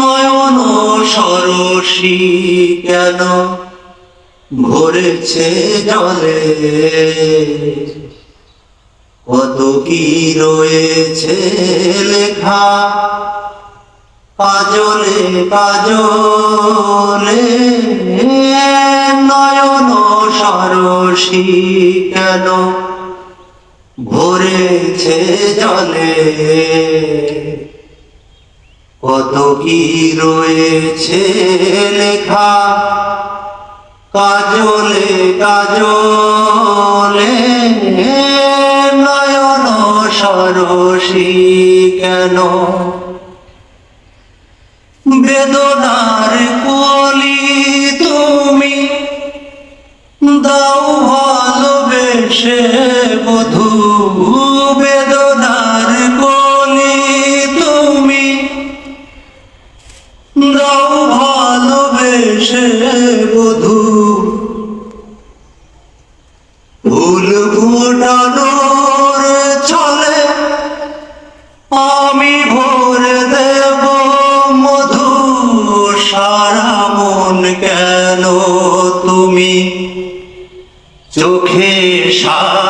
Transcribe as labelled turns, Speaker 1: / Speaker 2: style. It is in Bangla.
Speaker 1: নয়ন সরসী কেন ভরেছে জলে? কত কি রয়েছে লেখা? কাজলে কাজলে নয়ন সরসী কেন ভরেছে জলে? কত কি রয়েছে লেখা? কাজলে কাজলে নয়ন সরসী কেন? বেদনার কলি তুমি দাও ভালোবেসে বধু দাও ভালোবেসে বধু। ফুল ফুটানোর চলে আমি মধু। সারা কেন তুমি? চোখে সাজালে